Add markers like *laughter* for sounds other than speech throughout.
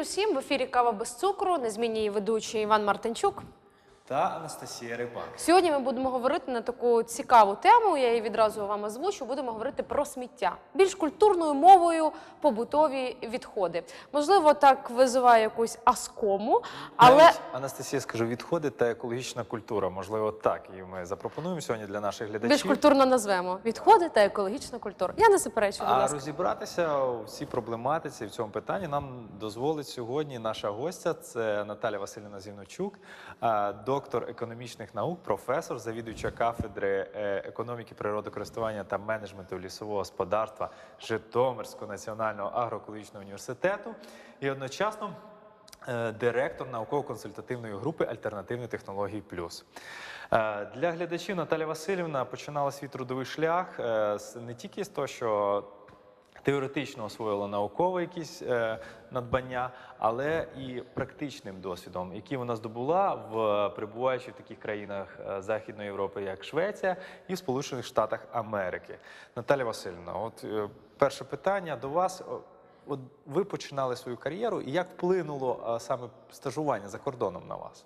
усім! В ефірі Кава без цукру. Незмінні її ведучий Іван Мартинчук. Та Анастасія Рибак. Сьогодні ми будемо говорити на таку цікаву тему. Я її відразу вам озвучу. Будемо говорити про сміття більш культурною мовою, побутові відходи. Можливо, так визиває якусь аскому, але Навіть, Анастасія, скажу, відходи та екологічна культура. Можливо, так і ми запропонуємо сьогодні для наших глядачів. більш культурно назвемо відходи та екологічна культура. Я не заперечую, будь А ласка. розібратися у цій проблематиці в цьому питанні нам дозволить сьогодні наша гостя. Це Наталя Васильівна Зіночук, а, доктор економічних наук, професор, завідуюча кафедри е, економіки, природокористування та менеджменту лісового господарства Житомирського національного агроекологічного університету і одночасно. е, Директор науково-консультативної групи альтернативні технології плюс Е, для глядачів Наталя Васильівна починала свій трудовий шлях не тільки з того, що теоретично освоїла наукові якісь е, надбання, але і практичним досвідом, який вона здобула в перебуваючи в таких країнах е, Західної Європи, як Швеція, і в Сполучених Штатах Америки. Наталя Васильівна, от е, перше питання до вас. От ви починали свою кар'єру, і як вплинуло е, саме стажування за кордоном на вас?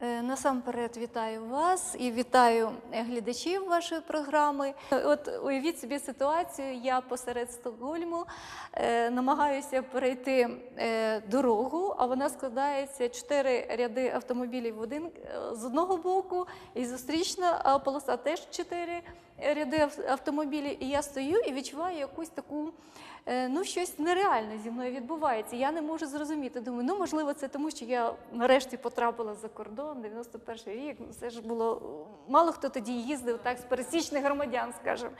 Е, Насамперед вітаю вас і вітаю е, глядачів вашої програми. От уявіть собі ситуацію. Я посеред Стокгольму е, намагаюся перейти е, дорогу, а вона складається чотири ряди автомобілів в один е, з одного боку, і зустрічна полоса теж чотири ряди ав- автомобілів. І я стою і відчуваю якусь таку. е, Ну, щось нереальне зі мною відбувається. Я не можу зрозуміти. Думаю, ну можливо, це тому, що я нарешті потрапила за кордон, 91 рік. Ну, це ж було мало хто тоді їздив так з пересічних громадян, скажімо.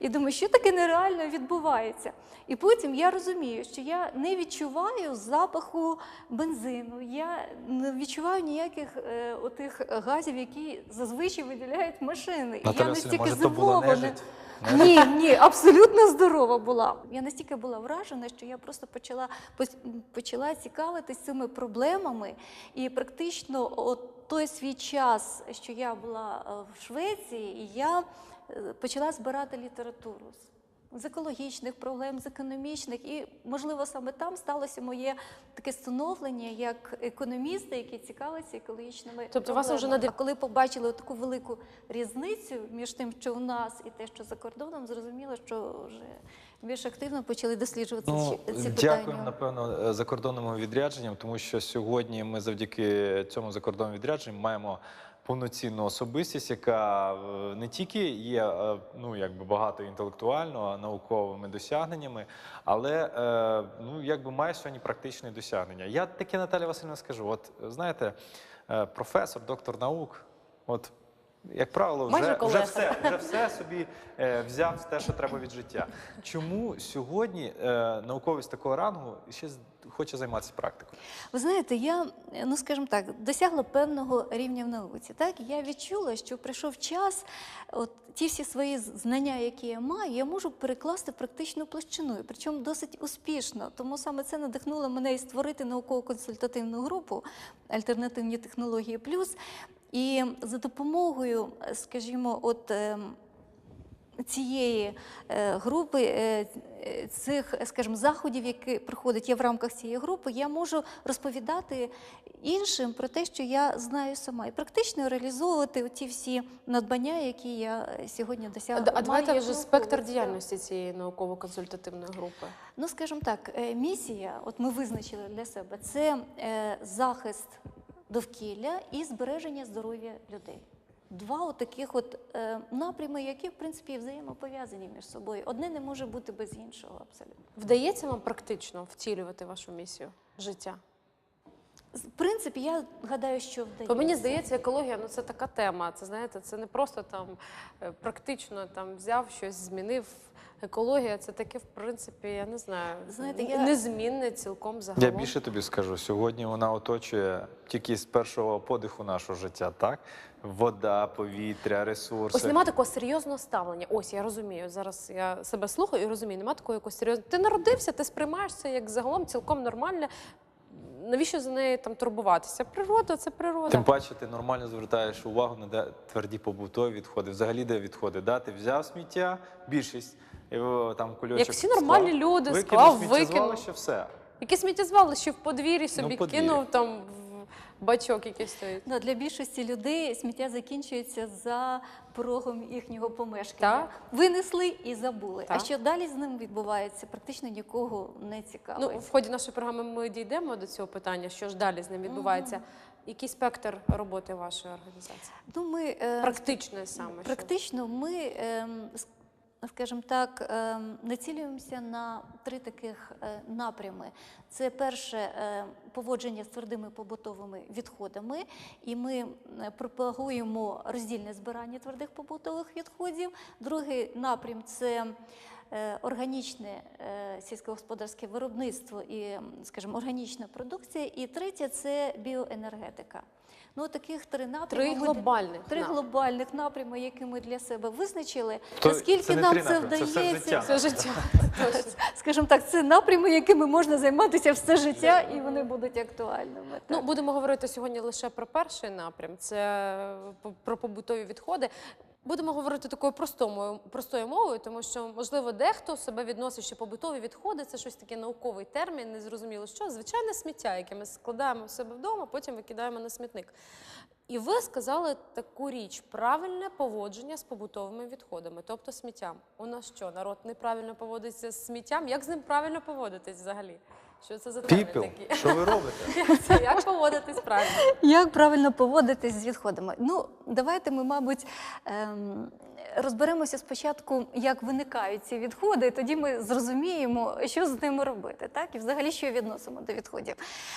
І думаю, що таке нереально відбувається. І потім я розумію, що я не відчуваю запаху бензину, я не відчуваю ніяких е, отих газів, які зазвичай виділяють машини. Наталя я настільки може, то здивована. нежить? Ні, ні, абсолютно здорова була. Я настільки була вражена, що я просто почала почала цікавитись цими проблемами, і практично от той свій час, що я була е, в Швеції, я е, почала збирати літературу. З- екологічних проблем, з економічних, і можливо саме там сталося моє таке становлення як економіста, який цікавиться екологічними Тобто вас вже проблемами. А коли побачили таку велику різницю між тим, що у нас і те, що за кордоном, зрозуміло, що вже більш активно почали досліджувати Ну, ці, питання. напевно, е, закордонним відрядженням, тому що сьогодні ми завдяки цьому закордонному відрядженню маємо повноцінну особистість, яка е, не тільки є е, ну якби багато інтелектуально науковими досягненнями, але е, ну якби має сьогодні практичні досягнення. Я таке Наталя Васильівна скажу: от знаєте, професор, доктор наук, от. Як правило, Майже вже, вже все, вже все *laughs* собі е, взяв те, що треба від життя. Чому сьогодні е, науковець такого рангу ще хоче займатися практикою? Ви знаєте, я, ну скажімо так, досягла певного рівня в науці. Так, я відчула, що прийшов час, от ті всі свої знання, які я маю, я можу перекласти в практичну площину, причому досить успішно. Тому саме це надихнуло мене і створити науково-консультативну групу альтернативні технології плюс. І за допомогою, е, скажімо, от. ем, цієї е, групи, е, цих, скажімо, заходів, які проходять я в рамках цієї групи, я можу розповідати іншим про те, що я знаю сама, і практично реалізовувати ті всі надбання, які я сьогодні досягла. А давайте вже спектр діяльності цієї науково-консультативної групи. Ну, скажімо так, місія, от ми визначили для себе, це захист довкілля і збереження здоров'я людей. Два от таких от е, напрями, які в принципі взаємопов'язані між собою. Одне не може бути без іншого абсолютно. Вдається вам практично втілювати вашу місію життя? В принципі, я гадаю, що вдається. Бо мені здається, екологія ну це така тема. Це знаєте, це не просто там е, практично там взяв щось, змінив. Екологія це таке, в принципі, я не знаю, Знаєте, я- незмінне цілком загалом. Я більше тобі скажу, сьогодні вона оточує тільки з першого подиху нашого життя, так? Вода, повітря, ресурси. Ось нема такого серйозного ставлення. Ось я розумію. Зараз я себе слухаю і розумію, нема такого якогось серйозного. Ти народився, ти сприймаєш це як загалом цілком нормальне. Навіщо за неї там турбуватися? Природа це природа. Тим паче ти нормально звертаєш увагу на де тверді побутові відходи. Взагалі де відходи? Да? Ти взяв сміття, більшість, і, там кульочок Як всі нормальні склав, люди, викинув склав, сміттєзвалище, викинув. все. Яке сміттєзвалище в подвір'ї собі подвір'я. кинув там бачок, який стоїть. Ну, для більшості людей сміття закінчується за порогом їхнього помешкання. Так. Винесли і забули. А що далі з ним відбувається, практично нікого не цікавить. Ну, в ході нашої програми ми дійдемо до цього питання, що ж далі з ним відбувається. Який спектр роботи вашої організації? Ну, ми, е, Практичної саме. що? Практично ми, ем, скажімо так, ем, націлюємося на три таких е, напрями. Це перше е, поводження з твердими побутовими відходами, і ми е, пропагуємо роздільне збирання твердих побутових відходів. Другий напрям це органічне сільськогосподарське виробництво і, скажімо, органічна продукція. І третє це біоенергетика. Ну, таких три напрями. Три глобальних Три напрям. глобальних напрями, які ми для себе визначили. То Наскільки це нам це вдається це все життя. *laughs* Все життя. Скажімо так, це напрями, якими можна займатися все життя, і вони будуть актуальними. Ну, будемо говорити сьогодні лише про перший напрям, це про побутові відходи. Будемо говорити такою простою, простою мовою, тому що, можливо, дехто себе відносить, що побутові відходи це щось таке науковий термін, незрозуміло що. Звичайне сміття, яке ми складаємо в себе вдома, потім викидаємо на смітник. І ви сказали таку річ: правильне поводження з побутовими відходами, тобто сміттям. У нас що, народ неправильно поводиться з сміттям? Як з ним правильно поводитись взагалі? Що це за термін Піпіл, такий? що ви робите? *laughs* Як поводитись правильно? Як правильно поводитись з відходами? Ну, давайте ми, мабуть, ем, розберемося спочатку, як виникають ці відходи, і тоді ми зрозуміємо, що з ними робити, так і взагалі що відносимо до відходів.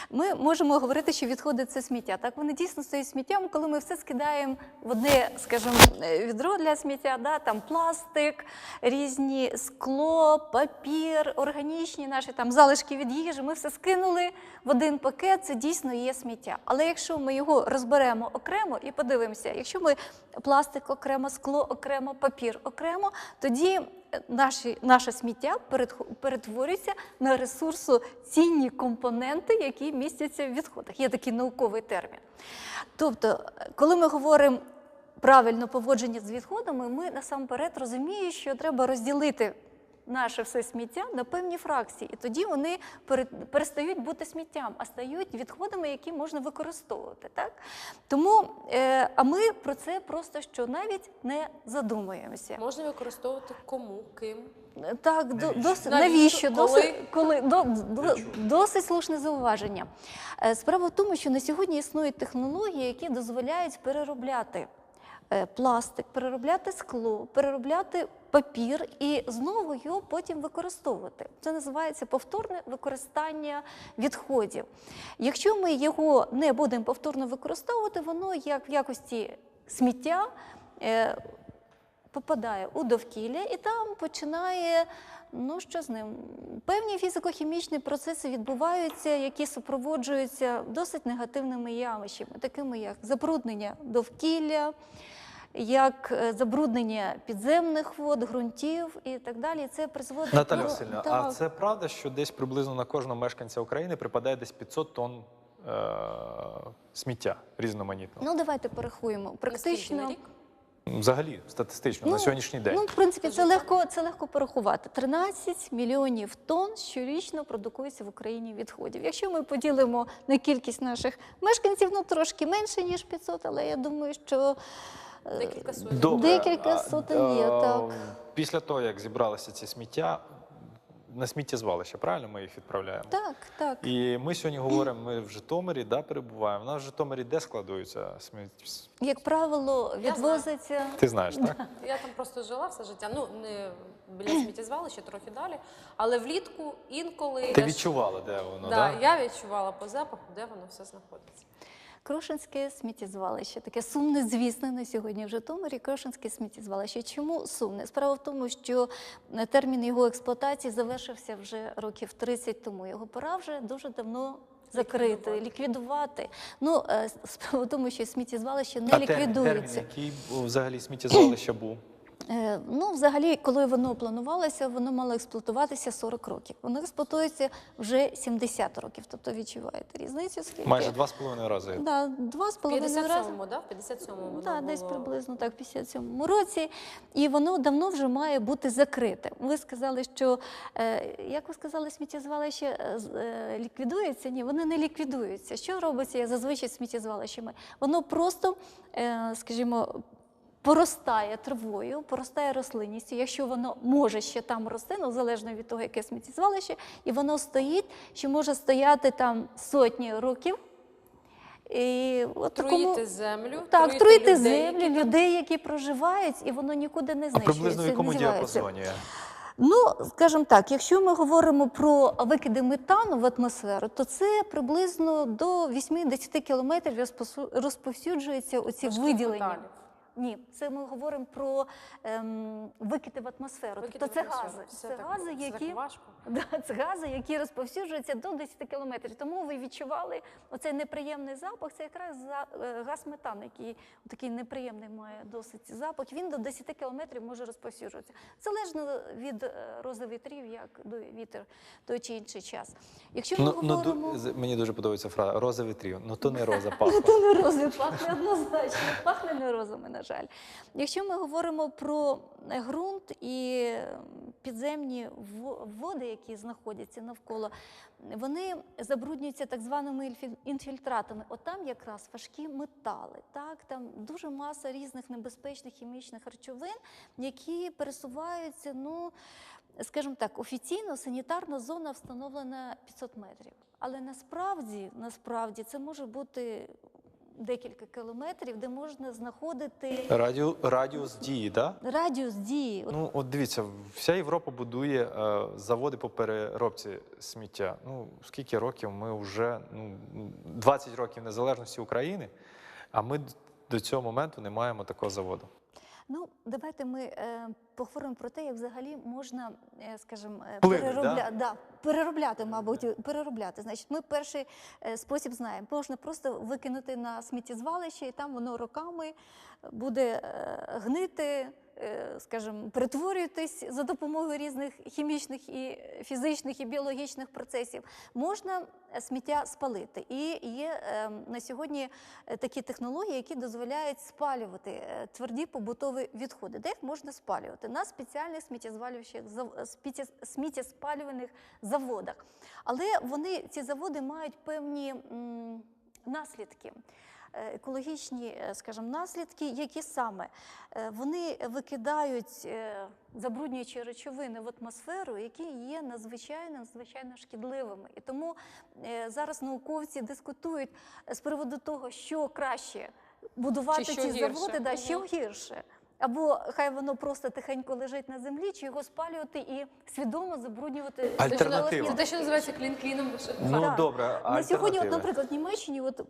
Ми можемо говорити, що відходи це сміття. Так вони дійсно стають сміттям, коли ми все скидаємо в одне, скажімо, відро для сміття, да, там пластик, різні скло, папір, органічні наші там залишки від їжі. Ми все скинули в один пакет. Це дійсно є сміття. Але якщо ми його розберемо окремо і подивимося, якщо ми пластик окремо, скло окремо, папір окремо, тоді наші, наше сміття перетворюється на ресурсоцінні компоненти, які містяться в відходах. Є такий науковий термін. Тобто, коли ми говоримо правильно поводження з відходами, ми насамперед розуміємо, що треба розділити наше все сміття на певні фракції, і тоді вони пере- перестають бути сміттям, а стають відходами, які можна використовувати. Так? Тому, е, а ми про це просто що навіть не задумуємося. Можна використовувати кому, ким. Так, до, досить, Навіщо? навіщо? Коли? Досить, коли? До, до, досить слушне зауваження. Е, Справа в тому, що на сьогодні існують технології, які дозволяють переробляти пластик, переробляти скло, переробляти папір і знову його потім використовувати. Це називається повторне використання відходів. Якщо ми його не будемо повторно використовувати, воно як в якості сміття. е, попадає у довкілля і там починає. Ну, що з ним? Певні фізико-хімічні процеси відбуваються, які супроводжуються досить негативними явищами, такими як забруднення довкілля, як е, забруднення підземних вод, ґрунтів і так далі. Це призводить Наталя ну, Васильівна, а це правда, що десь приблизно на кожного мешканця України припадає десь 500 тонн е- сміття різноманітного? Ну, давайте порахуємо. Практично. Взагалі, статистично, на сьогоднішній день. Ну, в принципі, це легко, це легко порахувати. 13 мільйонів тонн щорічно продукується в Україні відходів. Якщо ми поділимо на кількість наших мешканців, ну трошки менше ніж 500, але я думаю, що Декілька сотень. Добре, Декілька сотень є, е, так. Після того, як зібралися ці сміття, на сміттєзвалище, правильно ми їх відправляємо? так, так. І ми сьогодні говоримо, ми в Житомирі да, перебуваємо. У нас в Житомирі де складуються сміття? Як правило, відвозиться. Ти знаєш, так? Я там просто жила все життя. Ну не біля сміттєзвалища, трохи далі. Але влітку інколи Ти я ж- відчувала, де воно, да, да? я відчувала по запаху, де воно все знаходиться. Крошинське сміттєзвалище, таке сумне, звісне на сьогодні в Житомирі. Крошинське сміттєзвалище. Чому сумне? Справа в тому, що е, термін його експлуатації завершився вже років 30 тому. Його пора вже дуже давно закрити, Ліквідувати. ліквідувати. Ну е, справа в тому, що сміттєзвалище не а термін, термін, ліквідується. який взагалі сміттєзвалище був? Е, Ну, взагалі, коли воно планувалося, воно мало експлуатуватися 40 років. Воно експлуатується вже 70 років. Тобто відчуваєте різницю, скільки? Майже два з половиною рази. Да, два з В половиною рази. 57-му, да? В 57-му воно Так, десь було. приблизно так, в 57-му році. І воно давно вже має бути закрите. Ви сказали, що е, як ви сказали, сміттєзвалище е, е, ліквідується? Ні, вони не ліквідуються. Що робиться зазвичай з сміттєзвалищами? Воно просто, е, скажімо, поростає травою, поростає рослинністю, якщо воно може ще там рости, ну залежно від того, яке сміттєзвалище, і воно стоїть, що може стояти там сотні років. І от такому- Труїти землю, так, труїти людей, землю, які людей, які проживають, і воно нікуди не А знищується. приблизно в якому діапазоні? Ну, скажімо так, якщо ми говоримо про викиди метану в атмосферу, то це приблизно до 8-10 кілометрів розповсюджуються оці важких виділення. металів. Ні, це ми говоримо про ем, викиди в атмосферу. Викиди тобто це в атмосферу. гази. Все Це так- гази, це які так важко. Да, це гази, які розповсюджуються до 10 кілометрів. Тому ви відчували оцей неприємний запах. Це якраз е, газ метан, який такий неприємний має досить запах. Він до 10 кілометрів може розповсюджуватися. Залежно від е, вітрів, як дує вітер той чи інший час. Якщо ми Ну, ну, говоримо... з- мені дуже подобається фраза роза вітрів. Ну то не *laughs* роза пахне. То не рози пахне однозначно, пахне не розами, на жаль. Якщо ми говоримо про ґрунт і підземні води, які знаходяться навколо, вони забруднюються так званими інфіль- інфільтратами. От там якраз важкі метали, так там дуже маса різних небезпечних хімічних речовин, які пересуваються, ну скажімо так, офіційно санітарна зона встановлена 500 метрів. Але насправді, насправді це може бути декілька кілометрів, де можна знаходити Радіу, радіус дії, так? радіус дії. От Ну, от дивіться, вся Європа будує е, заводи по переробці сміття. Ну, скільки років ми вже ну, 20 років незалежності України, а ми до цього моменту не маємо такого заводу. Ну, давайте ми е, поговоримо про те, як взагалі можна, е, скажімо, е, переробля... да? переробляти, мабуть, переробляти. Значить, ми перший е, спосіб знаємо. Можна просто викинути на сміттєзвалище, і там воно роками буде е, гнити, скажімо, перетворюватись за допомогою різних хімічних і фізичних і біологічних процесів. Можна е, сміття спалити. І є е, на сьогодні е, такі технології, які дозволяють спалювати е, тверді побутові відходи. Де їх можна спалювати? На спеціальних сміттєспалювальних заводах. Але вони, ці заводи, мають певні наслідки. Е, Екологічні, е, скажімо, наслідки, які саме Е, вони викидають забруднюючі речовини в атмосферу, які є надзвичайно надзвичайно шкідливими. І тому е, зараз науковці дискутують з приводу того, що краще будувати Чи гірше. заводи, да, що гірше. Або хай воно просто тихенько лежить на землі, чи його спалювати і свідомо забруднювати Альтернатива. Це те, що називається клін-кліном. Ну Так. добре, на сьогодні, от, наприклад, в Німеччині, от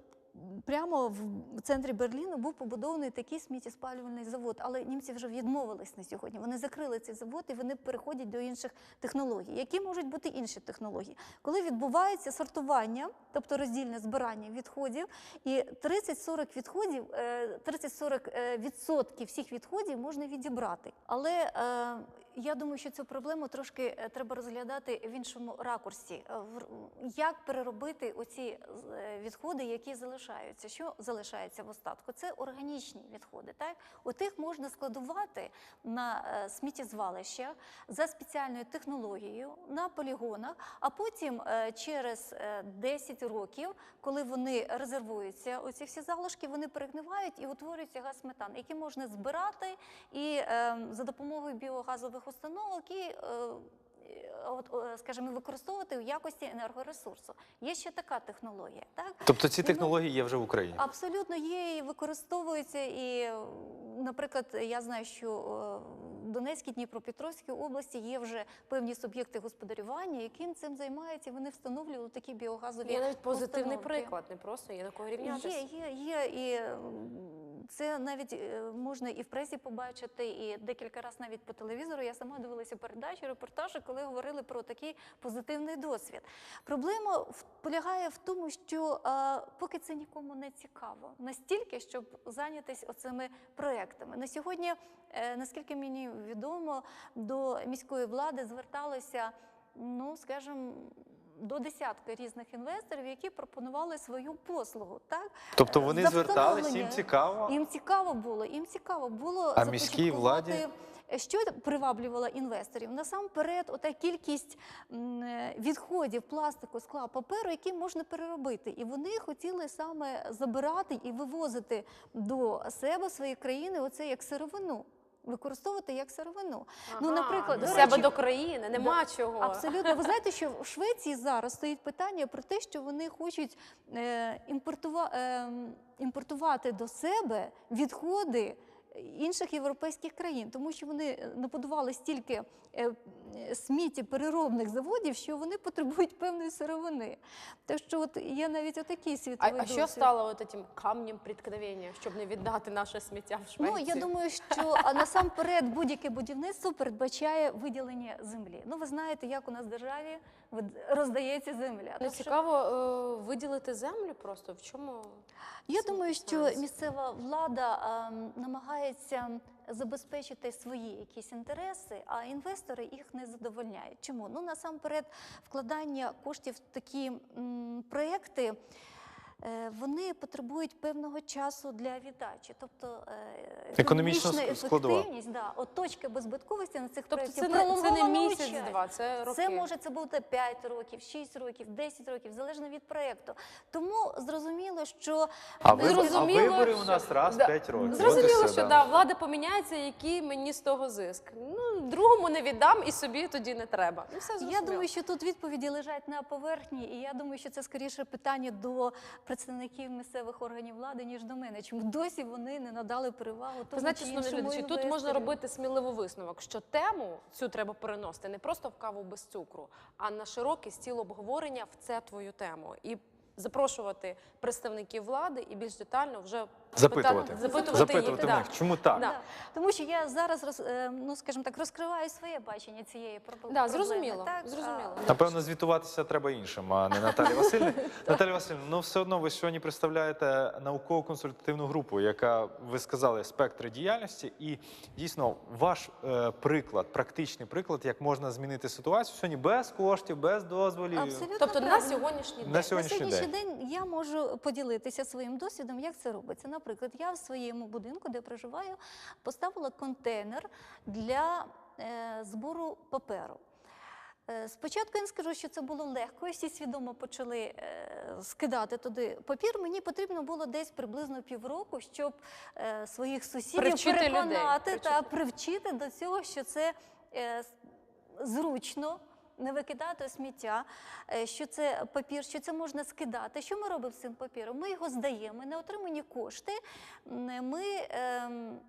прямо в центрі Берліну був побудований такий сміттєспалювальний завод, але німці вже відмовились на сьогодні. Вони закрили цей завод і вони переходять до інших технологій. Які можуть бути інші технології? Коли відбувається сортування, тобто роздільне збирання відходів, і 30-40 відходів, е, 30-40 е, відсотків всіх відходів можна відібрати. Але е, я думаю, що цю проблему трошки е, треба розглядати в іншому ракурсі. Е, Як переробити оці е, відходи, які залишаються? Що залишається в остатку? Це органічні відходи. Так, от їх можна складувати на сміттєзвалищах за спеціальною технологією на полігонах, а потім через е, 10 років, коли вони резервуються, оці всі залишки, вони перегнивають і утворюється газ метан, який можна збирати і е, за допомогою біогазових установок і е, от, е, скажімо, використовувати в якості енергоресурсу. Є ще така технологія, так? Тобто ці технології є вже в Україні. Абсолютно є і використовуються. І, е, наприклад, я знаю, що е, в Донецькій, Дніпропетровській області є вже певні суб'єкти господарювання, яким цим займаються. Вони встановлювали такі біогазові Є навіть позитивний установки. приклад, не просто є на кого рівнятися. Є, є, є. І Це навіть е, можна і в пресі побачити, і декілька разів навіть по телевізору. Я сама дивилася передачі, репортажі, коли говорили про такий позитивний досвід. Проблема полягає в тому, що а, поки це нікому не цікаво, настільки, щоб зайнятися оцими проектами. На сьогодні, е, наскільки мені відомо, до міської влади зверталося, ну скажімо, до десятка різних інвесторів, які пропонували свою послугу. Так Тобто Е, вони за звертались, їм цікаво. їм цікаво було, їм цікаво було А міській владі? Що приваблювало інвесторів? Насамперед, ота кількість е, відходів пластику, скла, паперу, які можна переробити. І вони хотіли саме забирати і вивозити до себе свої країни оце як сировину. Використовувати як сировину. ну, наприклад, до речі, себе до країни, нема чого. Абсолютно. Ви *laughs* знаєте, що в Швеції зараз стоїть питання про те, що вони хочуть е, імпортува, е, імпортувати до себе відходи інших європейських країн, тому що вони е, набудували стільки е, сміттєпереробних заводів, що вони потребують певної сировини. Так що от є навіть отакий А, світовий а що досвід. стало от этим камнем преткновення, щоб не віддати наше сміття в Швецію? Ну, я думаю, що а, насамперед будь-яке будівництво передбачає виділення землі. Ну, ви знаєте, як у нас в державі роздається земля. Не цікаво е, виділити землю просто в чому? Я думаю, що місцева влада ем, намагається забезпечити свої якісь інтереси, а інвестори їх не задовольняють. Чому? Ну насамперед, вкладання коштів в такі м, проекти. Е, Вони потребують певного часу для віддачі, тобто е, Економічна ефективність, да, от точка беззбитковості на цих Тобто проєктів це не, це не пролонгованого часу. місяць-два, це роки. Це може це бути 5 років, 6 років, 10 років, залежно від проєкту. Тому зрозуміло, що А, вибори, а зрозуміло, вибори у нас раз Да. 5 років. Зрозуміло, що да. да, влада поміняється, який мені з того зиск. Ну, другому не віддам і собі тоді не треба. Ну, все я думаю, що тут відповіді лежать на поверхні, і я думаю, що це скоріше питання до представників місцевих органів влади, ніж до мене. Чому досі вони не надали перевагу тому знаєте, чи іншому глядачі, тут можна робити сміливий висновок, що тему цю треба переносити не просто в каву без цукру, а на широкий стіл обговорення в це твою тему. І запрошувати представників влади і більш детально вже Запитувати. запитувати, Запитувати їх. в да. чому так? Да. Тому що я зараз роз, е, ну скажімо так, розкриваю своє бачення цієї проблеми. Да, зрозуміло, так? зрозуміло. А, Напевно, звітуватися треба іншим, а не Наталі Васильівні. *laughs* Наталі Васильівна, ну все одно ви сьогодні представляєте науково-консультативну групу, яка ви сказали спектри діяльності, і дійсно ваш е, приклад, практичний приклад, як можна змінити ситуацію сьогодні без коштів, без дозволів. Абсолютно Тобто на правильно. сьогоднішній день На сьогоднішній На сьогоднішній день. день я можу поділитися своїм досвідом, як це робиться. Наприклад, я в своєму будинку, де проживаю, поставила контейнер для е, збору паперу. Е, Спочатку я не скажу, що це було легко, і всі свідомо почали е, скидати туди папір. Мені потрібно було десь приблизно півроку, щоб своїх сусідів Привчити переконати та привчити. привчити до цього, що це зручно. Не викидати сміття, е, що це папір, що це можна скидати. Що ми робимо з цим папіром? Ми його здаємо, не отримані кошти. Ми ем,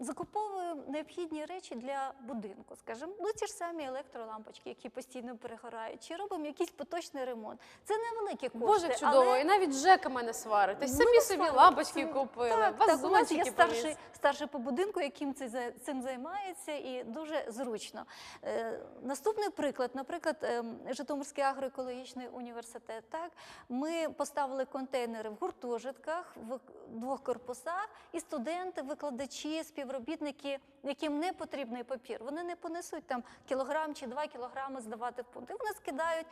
закуповуємо необхідні речі для будинку, скажімо, ну ті ж самі електролампочки, які постійно перегорають, чи робимо якийсь поточний ремонт. Це невеликі кошти. Боже, чудово, але і навіть Жека мене сварить. Ну, самі собі лампочки купили, Так, так, у нас є старший, старший по будинку, яким це цим займається, і дуже зручно. Е, наступний приклад, наприклад, ем, Житомирський агроекологічний університет. Так, ми поставили контейнери в гуртожитках, в двох корпусах, і студенти, викладачі, співробітники, яким не потрібний папір, вони не понесуть там кілограм чи два кілограми здавати в пункт. І Вони скидають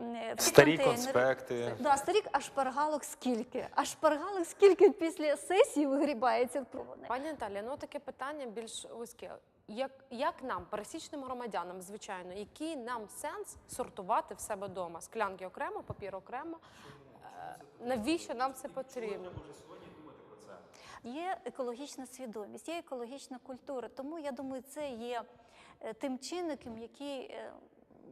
е, в Старі конспекти. Да, старік, а шпаргалок скільки? А шпаргалок скільки після сесії вигрібається в проводи? Пані Наталі, ну таке питання більш вузьке. Як, як нам, пересічним громадянам, звичайно, який нам сенс сортувати в себе вдома? Склянки окремо, папір окремо. Е, Навіщо нам це потрібно? Є екологічна свідомість, є екологічна культура. Тому я думаю, це є е, тим чинником, який, е,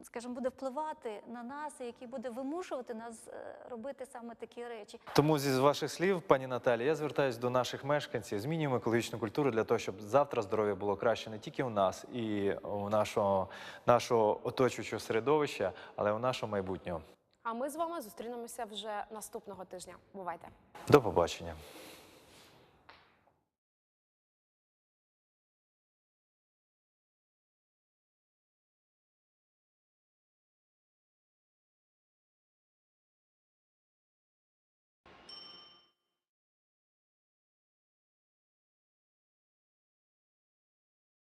скажімо, буде впливати на нас, і який буде вимушувати нас е, робити саме такі речі. Тому зі ваших слів, пані Наталі, я звертаюся до наших мешканців. Змінюємо екологічну культуру для того, щоб завтра здоров'я було краще не тільки у нас і у нашого, нашого оточуючого середовища, але у нашого майбутнього. А ми з вами зустрінемося вже наступного тижня. Бувайте! До побачення.